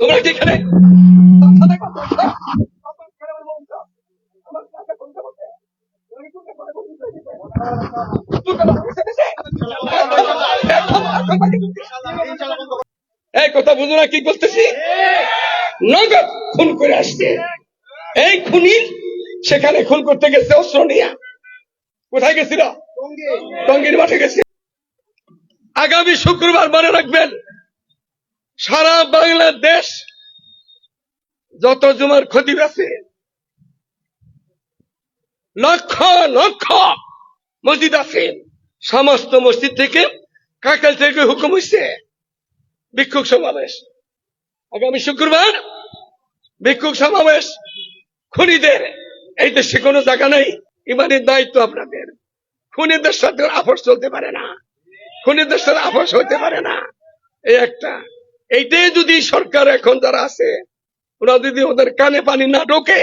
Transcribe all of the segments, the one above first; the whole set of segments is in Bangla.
তোমরা কি এখানে? এই কথা বুঝো না, কি বলতেছি নগদ খুন করে আসছে। এই খুনি সেখানে খুন করতে গেছে অস্ত্র নিয়ে কোথায় গেছিল? টঙ্গির মাঠে গেছে। আগামী শুক্রবার মনে রাখবেন সারা বাংলাদেশ যত জুমার ক্ষতি আছে, লক্ষ লক্ষ মসজিদ আছে। সমস্ত মসজিদ থেকে কাকাল থেকে হুকুম হইছে বিক্ষোভ সমাবেশ। আগামী শুক্রবার বিক্ষোভ সমাবেশ খুনিদের, এই দেশে কোনো জায়গা নেই, ইমানের দায়িত্ব আপনাদের। খুনিদের সাথে আপোষ চলতে পারে না। খুনিদের সাথে আপোষ হতে পারে না। এই একটা এইটাই যদি সরকার এখন যারা আছে, ওরা যদি ওদের কানে পানি না ঢোকে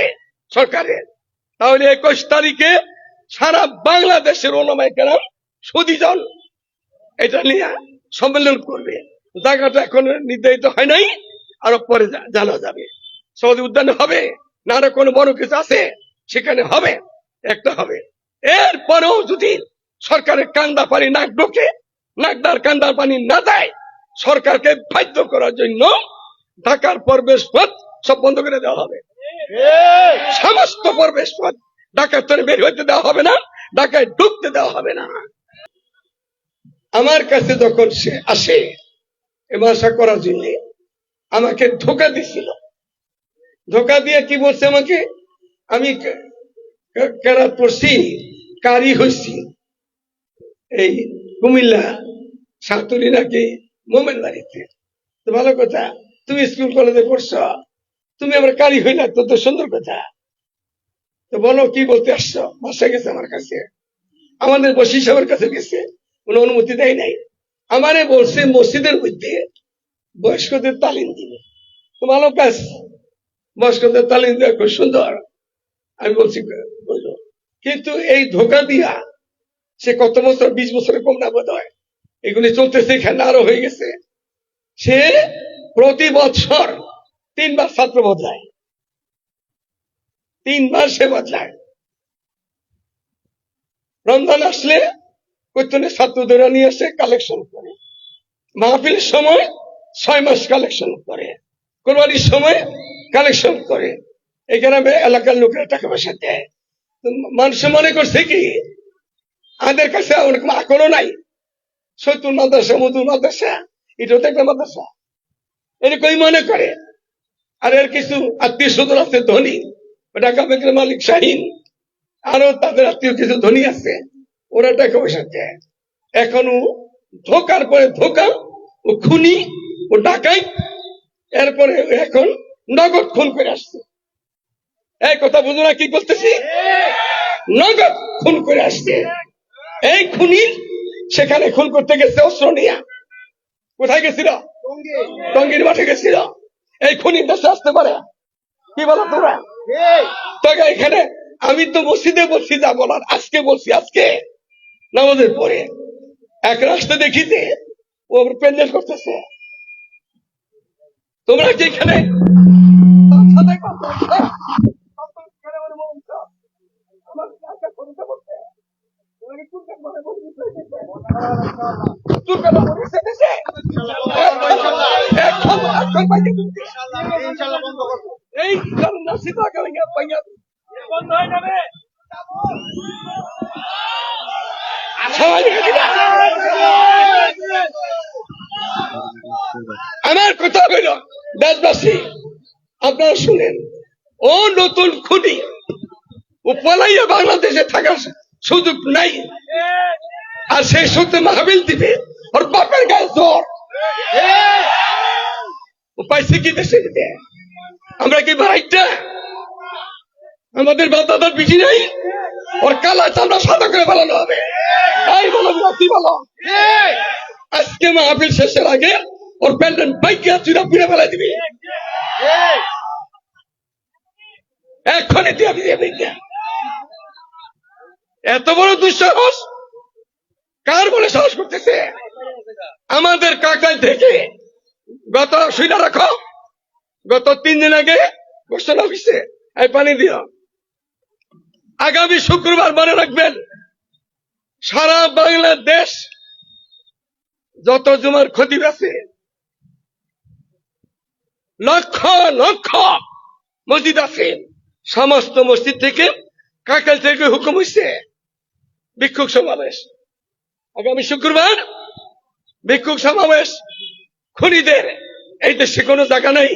সরকারের তাহলে একুশ তারিখে সারা বাংলাদেশের ওলামায় কেন সুদীজন এটা নিয়ে সম্মেলন করবে। জায়গাটা এখন নির্ধারিত হয় নাই, আরও পরে জানা যাবে। সৌদি উদ্যানে হবে, না আরও কোনো বড় কিছু আছে, সেখানে হবে, একটা হবে। এরপরেও যদি সরকারের কান্দা পানি নাক ঢোকে নাকদার কান্দার পানি না যায় সরকারকে বাধ্য করার জন্য ঢাকার প্রবেশ পথ সব বন্ধ করে দেওয়া হবে। সমস্ত প্রবেশ পথ ঢাকার তরে বের হইতে দেওয়া হবে না, ঢাকায় ঢুকতে দেওয়া হবে না। আমার কাছে যখন সে আসে, এ ভাষা করার জন্য আমাকে ধোকা দিছিল। ধোকা দিয়ে কি বলছে আমাকে? আমি কেরাত পড়ছি, কারি হইছি। এই কুমিল্লা সাতুরি নাকি মোমেন বাড়িতে তো ভালো কথা, তুমি স্কুল, কলেজে পড়ছ, তুমি আমার কারি হইলা, তো তো সুন্দর কথা। তো বলো, কি বলতে আসছো? বাসা গেছে আমার কাছে। আমাদের বসি সাহেবের কাছে গেছে। কোনো অনুমতি দেয় নাই। আমারে বলছে, মসজিদের মধ্যে বয়স্কদের তালিম দিবে। তো ভালো কাজ। বয়স্কদের তালিম দেওয়া খুব সুন্দর। আমি বলছি, বলল, কিন্তু এই ধোকা দিয়া সে কত বছর, বিশ বছরের কম না বোধ হয়? এগুলি চলতেছে এখানে আরও হয়ে গেছে। সে প্রতি বছর তিনবার ছাত্র বদলায়। তিনবার সে বদলায়। রমজান আসলে কৈতনে ছাত্রদের নিয়ে এসে কালেকশন করে। মাহফিলের সময় ছয় মাস কালেকশন করে। কোরবানির সময় কালেকশন করে। এখানে এলাকার লোকেরা টাকা পয়সা দেয়। মানুষ মনে করছে কি, আমাদের কাছে ওরকম আকলও নাই। সৈতুল মাদ্রাসা মধুর মাদ্রাসা এটাও তো একটা মাদ্রাসা। এরকমই মনে করে। আর এর কিছু আত্মীয় স্বজন আছে ধনী। ঢাকা ব্যাংকের মালিক শাহিন। আরও তাদের আত্মীয় কিছু ধনী আছে। ওরা টাকা পয়সা দেয়। এখনও ধোকার পরে ধোকা ও খুনি ও ডাকাই। এরপরে এখন নগদ খুন করে আসছে। এই কথা বুঝো না কি বলতেছি? নগদ খুন করে আসছে। এই খুনি সেখানে খুন করতে গেছে অস্ত্র নিয়ে কোথায় গেছিল? টঙ্গির মাঠে গেছিল। এই খুনি দেশে আসতে পারে। কি বলো তোমরা? তোকে এখানে আমি তো মসজিদে বলছি যা বলার আজকে বলছি আজকে। নামাজের পরে এক রাস্তা দেখিতে ও প্যান্ডেল করতেছে। তোমরা কি এখানে এই নাসিদা করেঙ্গে পাইয়া বন্ধ হয়ে যাবে সবাই আমার কথা হইল দেশবাসী আপনারা শুনেন ও নতুন খুনি ও পলাইয়া বাংলাদেশে থাকার সুযোগ নাই আর সেই সত্যি মাহবিল দিবে ওর বাপের গায়ে জ্বর ও পাইছে কি দেশে আমরা কি ভাইটা আমাদের বাদাদার পিঠি নাই ওর কালা চামড়া সাদা করে ফেলানো হবে তাই বলো কি বলো আজকে মাহফিল শেষের আগে ওর প্যান্ডেল বাইকে চুরা পুড়ে ফেলা দিবি এক্ষণে দিয়ে দিই এত বড় দুঃসাহস কার বলে সাহস করতেছে আমাদের কাকাই থেকে গত সুইনা রাখো। গত তিন দিন আগে ঘোষণা হয়েছে এই পানি দিও। আগামী শুক্রবার মনে রাখবেন, সারা বাংলাদেশ যত জুমার ক্ষতি আছে, লক্ষ লক্ষ মসজিদ আছে। সমস্ত মসজিদ থেকে কাকাল থেকে হুকুম হয়েছে ভিক্ষুক সমাবেশ। আগামী শুক্রবার ভিক্ষুক সমাবেশ খুনিদের। এই দেশে কোনো জায়গা নেই।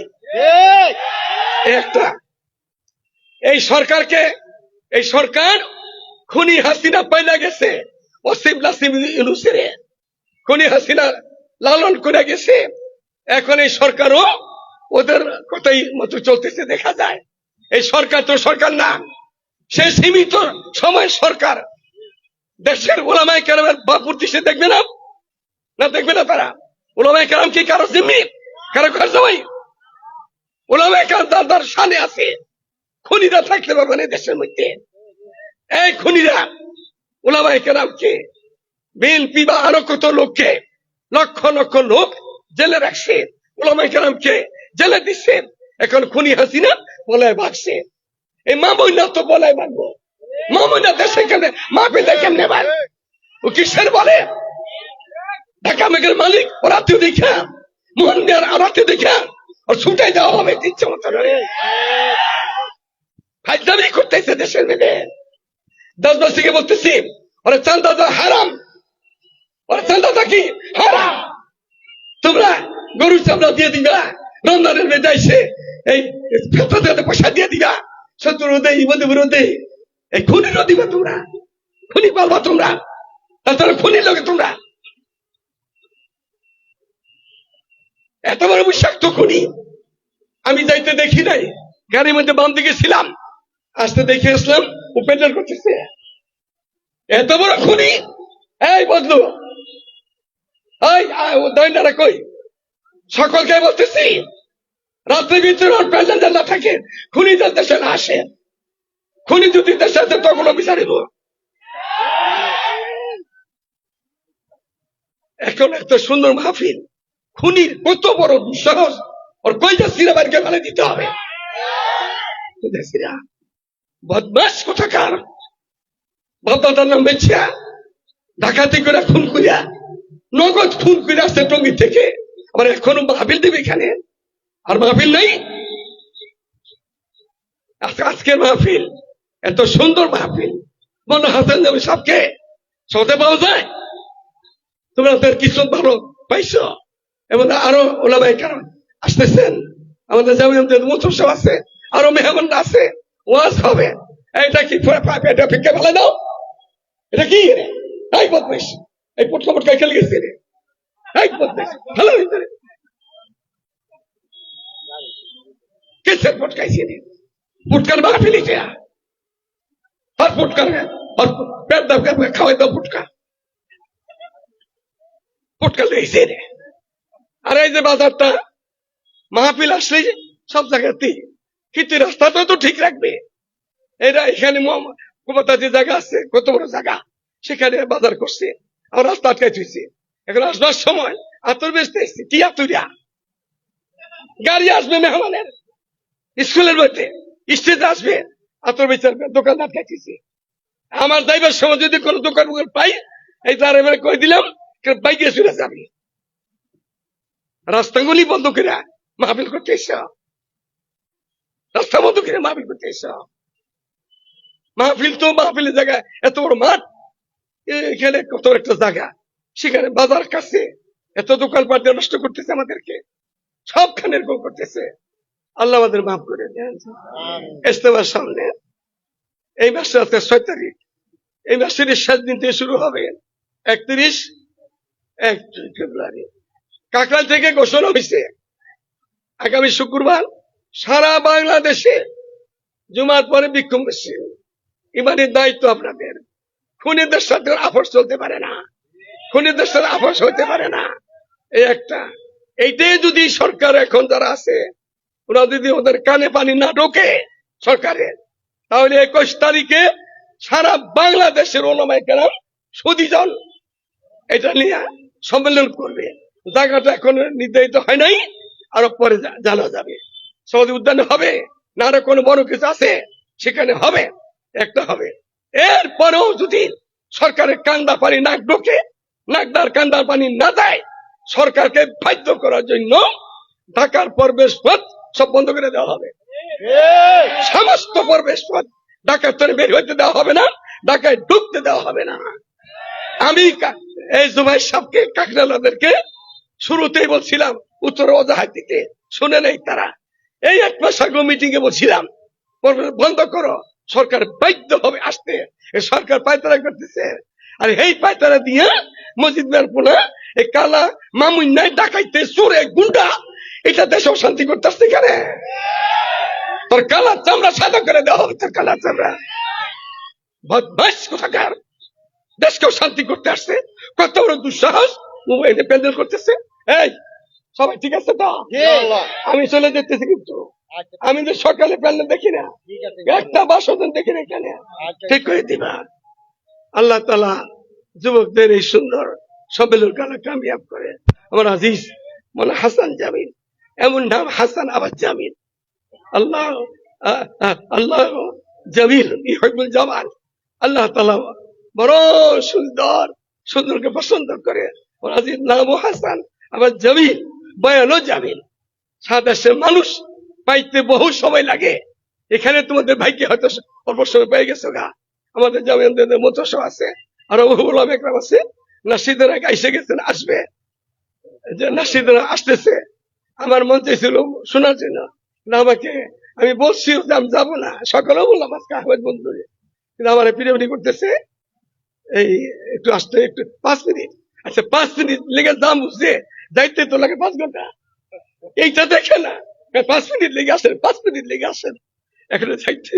একটা। এই সরকারকে এই সরকার খুনি হাসিনা পাইলা গেছে। অসিম নাসিম ইউনুসের। খুনি হাসিনা লালন করে গেছে। এখন এই সরকারও ওদের কথাই মতো চলতেছে দেখা যায়। এই সরকার তো সরকার না। সে সীমিত সময় সরকার। দেশের ওলামায় কেন বাপুর দিশে দেখবে না না দেখবে না তারা? ওলামায় কেরাম কি কারও জিম্মি? কারও কার জামাই ওলামায় কেরাম তার তার সানে আছে। খুনিরা থাকতে পারবে না দেশের মধ্যে। এই খুনিরা ওলামায় কেরামকে, বিএনপি বা আরও কত লোককে, লক্ষ লক্ষ লোক জেলে রাখছে। ওলামায় কেরামকে জেলে দিচ্ছে। এখন খুনি হাসিনা বলায় ভাগছে এই মা বইনা তো বলায় ভাগবো মা বইনা দেশে কেমনে মা পেতে কেমনে ভাগ ও কিসের বলে? ঢাকা মেঘের মালিক ওরা তুই দেখা। মোহন মিয়ার ওরা তুই দেখা। ওর ছুটাই দেওয়া হবে ইচ্ছে মতো ফাইজলামি করতেছে দেশের মেয়ে দশ বছর থেকে বলতেছি, ওরা চান্দা দেওয়া হারাম। ওরা চান্দা কি? হারাম। তোমরা গরু চামড়া দিয়ে দিবা, রমজানের যাইছে এই ফেতরাতে পয়সা দিয়ে দিবা। শত্রু দেই ইবদে বিরোধে এই খুনিরও দিবা তোমরা। খুনি পালবা তোমরা। তাছাড়া খুনির লোকে তোমরা এত বড় বিষাক্ত খুনি আমি যাইতে দেখি নাই, গাড়ির মধ্যে বাম দিকে ছিলাম, আসতে দেখে আসলাম উপেন্দ্র করতেছে। এত বড় খুনি? এই বদলু, এই দৈন্যারা কই? সকলকে বলতেছি, রাত্রে ভিতরে ওর প্রেজেন্ট না থাকে, খুনি যার দেশে না আসে। খুনি যদি দেশে আসে, তখন বিচারিব এখন এত সুন্দর মাহফিল। খুনির কত বড় দুঃসাহস। ওর কয়টা সিনেমারকে ফেলে দিতে হবে? বদমাস কোথাকার? বাপদাদার নাম বেছিয়া ডাকাতি করে খুন করিয়া, নগদ খুন করে আসছে টঙ্গি থেকে। আবার এখনও মাহফিল দেবে এখানে। আর মাহফিল নেই? আজকে- আজকের মাহফিল, এত সুন্দর মাহফিল। মনে হাসান যাবে সবকে সতে পাওয়া যায়? তোমরা তার কিছু ভালো পাইছ? এবং আরও ওলামাই কারণ আসতেছেন। আমাদের যেমন মৌসুম সব আছে, আরও মেহমান আছে, ওয়াজ হবে। এটা কি এটা ফিকে ফেলে দাও? এটা কি রে? এই বদমাইশ। এই পটকা পটকা খেলে গেছে রে। এই বদমাইশ। ভালো হয়েছে রে। কিসের পটকাইছে রে। পুটকার পুটকার পেট দাও খাওয়াই দাও পুটকা। পুটকা লেগেছে রে। আর এই যে বাজারটা, মাহফিল আসলে, সব জায়গাতেই কিন্তু রাস্তাটা তো ঠিক রাখবে। এরা এখানে কুমাতা যে জায়গা আছে, কত বড় জায়গা, সেখানে বাজার করছে। আর রাস্তা আটকাই থুইছে। এখন আসবার সময় আতর বেচতে এসছে কি আতুরিয়া গাড়ি আসবে মেহমানের, স্কুলের মধ্যে স্টেজে আসবে, আতর বেচার দোকান আটকাই থুইছে। আমার যাইবার সময় যদি কোনো দোকান পাই, এই তার এবারে কই দিলাম, বাইকে চলে যাবে। রাস্তাগুলি বন্ধ করে মাহফিল করতে এসা। রাস্তা বন্ধ করে মাহফিল করতে এসা। মাহফিল তো মাহফিলের জায়গায় এত বড় মাঠ। এখানে কত একটা জায়গা। সেখানে বাজার কাছে এত দোকান পাট নষ্ট করতেছে আমাদেরকে। সবখানে এরকম করতেছে। আল্লাহ আমাদের মাফ করে দেন। ইস্তেমার সামনে। এই মাসে আছে ছয় তারিখ। এই মাসের শেষ দিন থেকে শুরু হবে একত্রিশ, এক ফেব্রুয়ারি। কাকরাল থেকে ঘোষণা হয়েছে আগামী শুক্রবার সারা বাংলাদেশে জুমার পরে বিক্ষোভ করছে ইমানের দায়িত্ব আপনাদের। খুনিদের সাথে আপোষ চলতে পারে না। খুনিদের সাথে আপোষ হতে পারে না। এই একটা। এইটাই যদি সরকার এখন যারা আছে, ওরা যদি ওদের কানে পানি না ঢোকে সরকারের, তাহলে একুশ তারিখে সারা বাংলাদেশের ওলামাই কেরাম সুদীজন এটা নিয়ে সম্মেলন করবে। জায়গাটা এখন নির্ধারিত হয় নাই, আরও পরে জানা যাবে। সৌদি উদ্যানে হবে, না আরও কোনো বড় কিছু আছে, সেখানে হবে, একটা হবে। এরপরেও যদি সরকারের কান্দা পানি নাক ঢোকে, নাকদার কান্দার পানি না দেয়, সরকারকে বাধ্য করার জন্য ঢাকার প্রবেশ পথ সব বন্ধ করে দেওয়া হবে। সমস্ত প্রবেশ পথ ঢাকার তরে বের হইতে দেওয়া হবে না, ঢাকায় ঢুকতে দেওয়া হবে না। আমি এই জুবাই সাহকে কাকরালাদেরকে শুরুতেই বলছিলাম উত্তর অজাহার দিকে শুনে নেই তারা। এই এক মাস মিটিং এ বলছিলাম বন্ধ করো, সরকার বাধ্য হবে আসতে। সরকার পায়তারা করতেছে। আর এই পায়তারা দিয়ে মসজিদ মেরপুনা এই কালা মামুন নাই ডাকাইতে চোরে গুন্ডা, এটা দেশেও শান্তি করতেছে কেন? তোর কালা চামড়া সাদা করে দেওয়া হবে, তোর কালা চামড়া। বদমাস কোথাকার? দেশকেও শান্তি করতে আসছে। কত বড় দুঃসাহস মোবাইলে প্যান্ডেল করতেছে। এই সবাই ঠিক আছে তো? আমি চলে যেতেছি কিন্তু। আমি তো সকালে প্যান্ডেল দেখি না। একটা বাসন দেখি না এখানে। ঠিক করে দিবা। আল্লাহ তালা যুবকদের এই সুন্দর সম্মেলন কালা কামিয়াব করে। আমার আজিজ মানে হাসান জামিন এমন নাম হাসান আবার জামিন আল্লাহ আল্লাহ জামিল ইহবুল জামাল। আল্লাহ তালা বড় সুন্দর সুন্দরকে পছন্দ করে। ওর আজিজ নামও হাসান। আবার জামিল বয়ানও জামিল সাদেশের মানুষ পাইতে বহু সময় লাগে। এখানে তোমাদের ভাইকে হয়তো অল্প সময় পেয়ে গেছো গা। আমাদের জামিনদের মতো আছে। আরও বহু একরাম আছে। গেছেন আসবে। যে নাসিদেরা আসতেছে। আমার মন চাইছিল শোনার জন্য। না আমাকে, আমি বলছি যে আমি যাব না। সকালেও বললাম আজকে আহমেদ বন্ধু। কিন্তু আমার পিড়াপিড়ি করতেছে। এই একটু আসতে, একটু পাঁচ মিনিট। আচ্ছা পাঁচ মিনিট লেগে দাম বুঝছে। যাইতে তো লাগে পাঁচ ঘণ্টা। এইটা দেখে না। পাঁচ মিনিট লেগে আসেন, পাঁচ মিনিট লেগে আসেন। এখানে যাইতে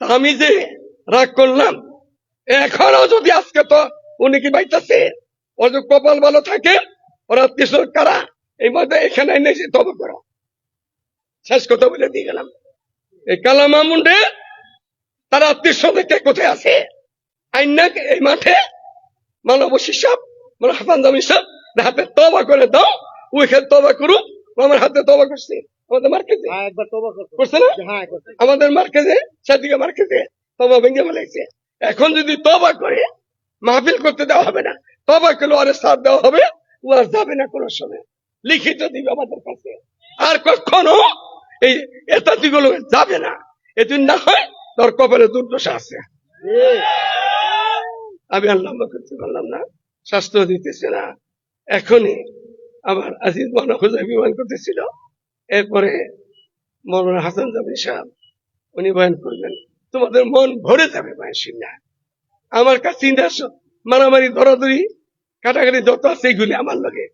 আমি যে রাগ করলাম, এখনও যদি আজকে তো উনি কি বাইতেছে? ওর যে কপাল ভালো থাকে, ওরা কিশোর কারা? এই মধ্যে এখানে এনে তবে করো। শেষ কথা বলে দিয়ে গেলাম। এই কালামা মুন্ডে তারা আত্মীয় স্বজনকে কোথায় আছে? আইনাক এই মাঠে? মানব শিসাব মানে হাসান জামি সাহেব হাতে তবা করে দাও ওইখানে তবা করুক আমার হাতে তবা করছে। আমাদের মার্কেটে হ্যাঁ করছে। না? হ্যাঁ আমাদের মার্কেটে সেদিকে মার্কেটে তবা ভেঙে ফেলেছে। এখন যদি তবা করে মাহফিল করতে দেওয়া হবে না। তবা করলে আরে সাথ দেওয়া হবে ও আর যাবে না কোনো সময়। লিখিত দিবে আমাদের কাছে। আর কখনো এই এতাতিগুলো যাবে না। এদিন না হয় তোর কপালে দুর্দশা আছে। আমি লম্বা করতে পারলাম না। স্বাস্থ্য দিতেছে না। এখনই আমার আজিজ মনে খোঁজা বিমান করতেছিল। এরপরে মৌলানা হাসান জামি সাহেব, উনি বয়ান করবেন, তোমাদের মন ভরে যাবে বয়ান শুনে আমার কাছে মারামারি ধরাধরি কাটাকাটি যত আছে এগুলি আমার লগে।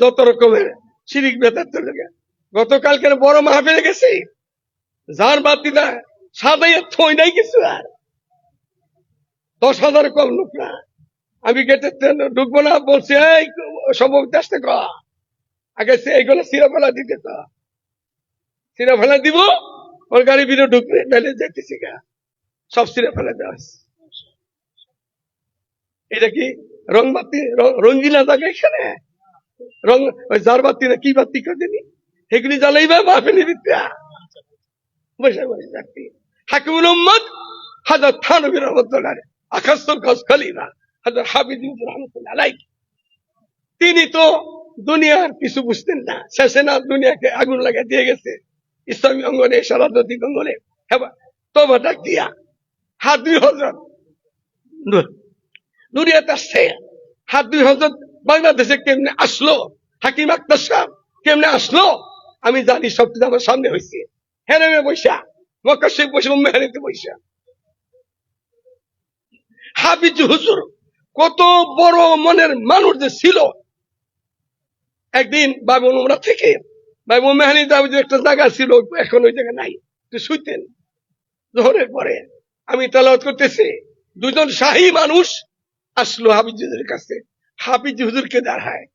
যত রকমের শিরিক বেতার লগে। গতকালকে বড় মাহফিলে গেছি, যার বাতি না সাদাইয়া থই নাই কিছু আর। দশ হাজার কম লোক না। আমি গেটে ঢুকবো না, বলছি, এই সব আসতে ক? আগে সে এইগুলো সিরা ফেলা দিতে তো। সিরা ফেলা দিব, ওর গাড়ি বিরো ঢুকবে নাহলে যেতেছি গা। সব সিরা ফেলা দেওয়া এটা কি রং বাতি, র- রঙিনা জায়গা এখানে? রং ওই জার বাতি না কি বাতি করে দিনি এগুলি জ্বালাইবা, মাহফিলি বিদ্যা বসে বসে, যাচ্ছি। হাকিমুল হাজার থানবী রহমতুল্লাহ আকাশল গজ খলিফা হাজার হাবিজ রহমতুল্লাহ তিনি তো দুনিয়ার কিছু বুঝতেন না। শেষে না দুনিয়াকে আগুন লাগা দিয়ে গেছে। ইসলামী অঙ্গনে সারাদিক অঙ্গনে। তবা ডাক দিয়া হাত দুই হজরত দুনিয়াতে আসছে। হাত দুই হজরত বাংলাদেশে কেমনে আসলো? হাকিম আক্তার সাহেব কেমনে আসলো? আমি জানি সব কিছু আমার সামনে হয়েছে হেরেমে বৈশা মক্কা শেখ বসে মেহারিতে বৈশা হাবিজ হুজুর কত বড় মনের মানুষ যে ছিল। একদিন বাবু নোংরা থেকে, বাবু মেহানি দাবিজ একটা জায়গা ছিল, এখন ওই জায়গা নাই তো শুইতেন। জোহরের পরে আমি তালাওয়াত করতেছি দুজন শাহী মানুষ আসলো হাবিজ হুজুরের কাছে। হাবিজ হুজুরকে দাঁড়ায়।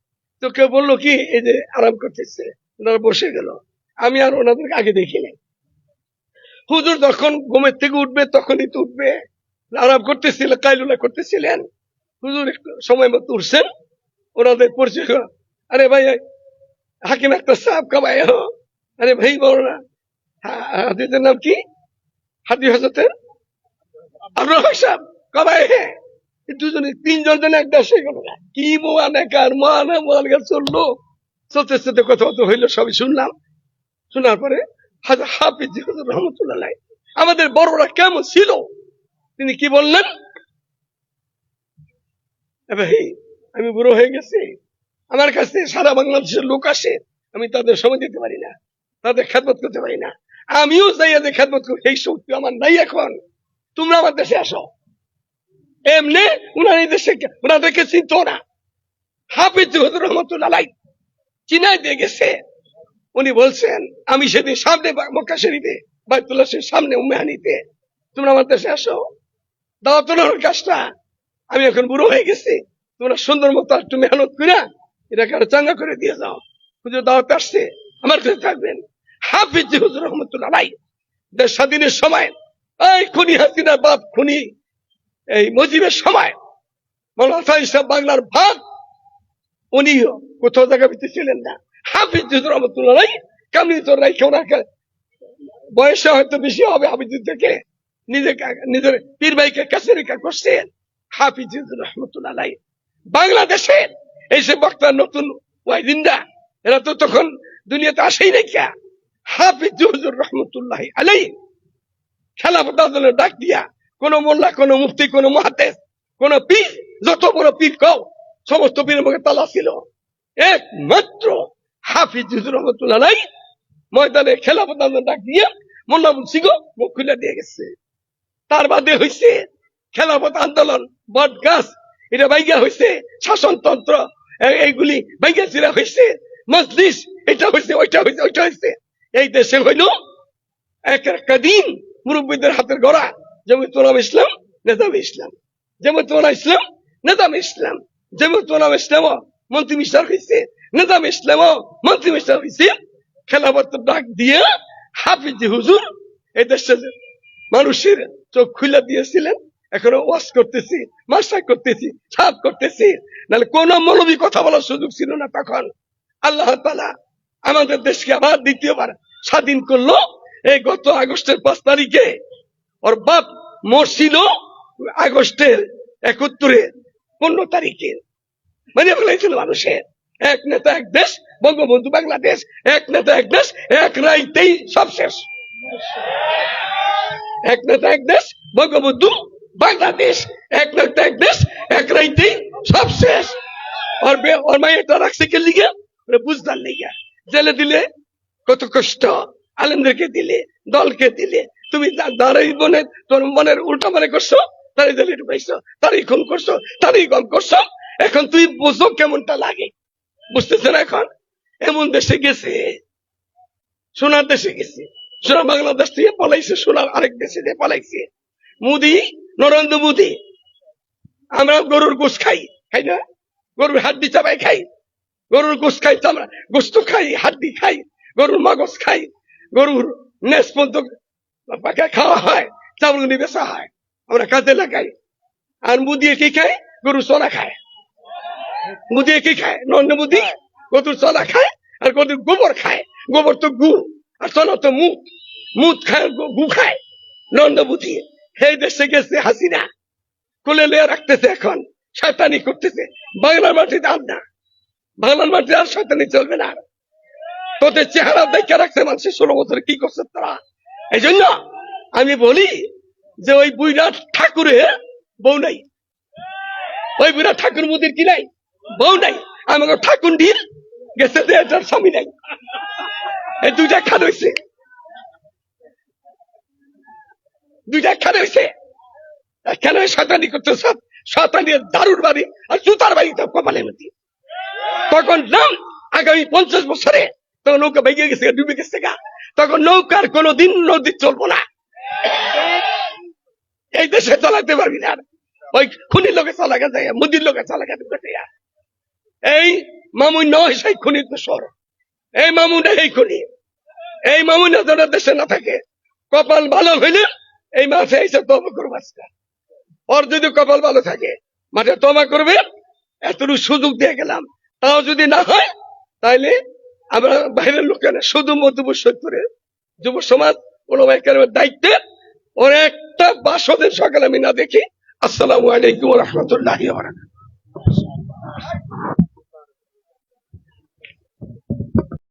তো কেউ বলল, কি এই যে আরাম করতেছে? ওনারা বসে গেল। আমি আর ওনাদেরকে আগে দেখি নাই। হুজুর যখন ঘুমের থেকে উঠবে, তখনই তো উঠবে। আরাম করতেছিলেন কাইলুলা করতেছিলেন। হুজুর সময় মতো উঠছেন, ওনাদের পরিচয় আরে ভাই হাকিম একটা সাপ কামাই হো আরে ভাই, বলো না। হা- হাদিসের নাম কি? হাদি হজরতের? আব্দুল সাহেব কবাই হ্যাঁ? দুজনে, তিনজন জন একটা সে কি মোয়ানে কার মোয়ানে মোয়ানে চলল। চলতে চলতে কথা তো হইল, সবই শুনলাম। শোনার পরে হাজার হাফিজ রহমতুল্লাহ আমাদের বড়রা কেমন ছিল? তিনি কি বললেন? ভাই আমি বুড়ো হয়ে গেছি। আমার কাছে সারা বাংলাদেশের লোক আসে, আমি তাদের সময় দিতে পারি না, তাদের খেদমত করতে পারি না। আমিও যাইয়া যে খেদমত করি এই শক্তি আমার নাই এখন। তোমরা আমার দেশে আসো। এমনি উনার এই দেশে উনাদেরকে চিনত না। হাফিজ রহমতুল্লাহ চিনাই দিয়ে গেছে। উনি বলছেন, আমি সেদিন সামনে মক্কা শরীফে, বাইতুল্লাহ সামনে উম্মেহানিতে তোমরা আমার দেশে আসো। দাওয়াতনের কাজটা আমি এখন বুড়ো হয়ে গেছি। তোমরা সুন্দর মতো একটু মেহনত করে এটাকে আরও চাঙ্গা করে দিয়ে যাও। হুজুর দাওয়াতে আসছে, আমার কাছে থাকবেন। হাফিজ হুজুর রহমতুল্লাহ আলাই দেশ স্বাধীনের সময়, এই খুনি হাসিনার বাপ খুনি, এই মুজিবের সময়, মৌলানা সাহেব বাংলার ভাগ উনি কোথাও জায়গা ভিত্তি ছিলেন না। হাফিজ হুজুর রহমতুল্লাহ আলাই কামনি তোর রাই কেউ রাখে বয়সে হয়তো বেশি হবে হাফিজ থেকে নিজে নিজের পীর ভাইকে কাছে রেখা করছেন হাফিজ হুজুর রহমতুল্লাহ আলাই বাংলাদেশের এই যে নতুন এরা তো তখন দুনিয়াতে আসেই নাই কে? হাফিজ হুজুর রহমতুল্লাহ আলাই খেলাফত আন্দোলনের ডাক দিয়া কোন মোল্লা, কোন মুফতি, কোন মহাতেজ কোন পীর, যত বড় পীর কও, সমস্ত পীরের মুখে তালা ছিল। একমাত্র হাফিজ হুজুর রহমতুল্লাহ ময়দানে খেলাফত আন্দোলন ডাক দিয়ে মোল্লা মুন্সিগো মুখ খুলে দিয়ে গেছে। তার বাদে হইছে খেলাফত আন্দোলন, বট গাছ, এটা বাইগা হইছে শাসনতন্ত্র। এইগুলি বাইগা চিরা হইছে। মজলিস, এটা হইছে, ওইটা হইছে ওইটা হইছে। এই দেশে হইল এক একটা দিন মুরব্বীদের হাতের গড়া যেমন তোলাম ইসলাম নেতাম ইসলাম। যেমন তোলা ইসলাম নেতাম ইসলাম। যেমন তোলাম ইসলাম মন্ত্রী মিস্টার হয়েছে নেতাম ইসলাম মন্ত্রী মিস্টার হয়েছে খেলাফত ডাক দিয়ে হাফিজ হুজুর এই দেশে মানুষের চোখ খুলে দিয়েছিলেন। এখনও ওয়াশ করতেছি মাস্টার করতেছি সাপ করতেছি। নাহলে কোন মৌলবী কথা বলার সুযোগ ছিল না তখন। আল্লাহ তালা আমাদের দেশকে আবার দ্বিতীয়বার স্বাধীন করল। এই গত আগস্টের পাঁচ তারিখে ওর বাপ মরছিল আগস্টের একত্তরে পনেরো তারিখে। মানে ফেলাইছিল মানুষের। এক নেতা, এক দেশ, বঙ্গবন্ধু বাংলাদেশ, এক নেতা, এক দেশ, এক রাইতেই সব শেষ। এক নেতা, এক দেশ, বঙ্গবন্ধু বাংলাদেশ, এক নেতা এক দেশ, এক রাইতেই সব শেষ। ওর ওর মায়েরটা রাখছে কে লিগে বুঝদার লিগে জেলে দিলে কত কষ্ট, আলেমদেরকে দিলে, দলকে দিলে। তুমি দাঁড়াই মনে তোর মনের উল্টা মনে করছ তারই জেলে ঢুকাইছো, তারই খুন করছ, তারই গম করছ। এখন তুই বুঝো কেমনটা লাগে। বুঝতেছে না এখন? এমন দেশে গেছে, সোনার দেশে গেছে। সোনা বাংলাদেশ থেকে পলাইছে, সোনার আরেক দেশে দিয়ে পলাইছে। মোদি নরেন্দ্র মোদি, আমরা গরুর গোস খাই খাই না? গরুর হাড্ডি চাবাই খাই, গরুর গোস খাই চামড়া গোস্ত খাই, হাড্ডি খাই, গরুর মাগজ খাই, গরুর নেস পর্যন্ত খাওয়া হয় চামড়া বেচা হয়, আমরা কাজে লাগাই। আর মুদিয়ে কি খায়? গরু চলা খায়। মুদিয়ে কি খায়? নরেন্দ্র মুদি গরুর চলা খায় আর গরুর গোবর খায়। গোবর তো গু, আর চলা তো মুখ। মুখ খায়, গু- খায় নরেন্দ্র মোদি। সেই দেশে গেছে হাসিনা। কোলে লিয়ে রাখতেছে এখন, শয়তানি করতেছে। বাংলার মাটিতে আর না। বাংলার মাটিতে আর শয়তানি চলবে না তোদের চেহারা দেখে রাখছে মানুষের ষোলো বছরে কি করছে তারা। এই জন্য আমি বলি যে ওই বুইরা ঠাকুরে বউ নাই। ওই বুড়া ঠাকুর মুদির কি নাই? বউ নাই। আমাকে ঠাকুর ডিল গেছে যে এটার স্বামী নাই। এই দুইটা খান হয়েছে দুইটা খান হয়েছে কেন শতানি করতে শতানি দারুর বাড়ি আর জুতার বাড়ি তো কপালের মধ্যে তখন নাম, আগামী পঞ্চাশ বছরে তখন নৌকা ভেঙে গেছে, ডুবে গেছে গা। তখন নৌকার কোনোদিন নদী চলবো না। এই দেশে চালাতে পারবি না ওই খুনির লোকে চালা গেছে মুদির লোকে চালা গেছে এই মামুন নয়, সেই খুনির দোষর। এই মামুন এই খুনি। এই মামুন যেন দেশে না থাকে, কপাল ভালো হইলে এই মাঠে এসে তবা করব ওর যদি কপাল ভালো থাকে, মাঠে তবা করবে, এতটুকু সুযোগ দিয়ে গেলাম। তাও যদি না হয়, তাইলে আমরা বাইরের লোকেরা শুধু মধ্যপুর করে যুব সমাজ ওলামাইকার দায়িত্বে ওর একটা বাসদের সকালে আমি না দেখি। আসসালামু আলাইকুম রহমতুল্লাহ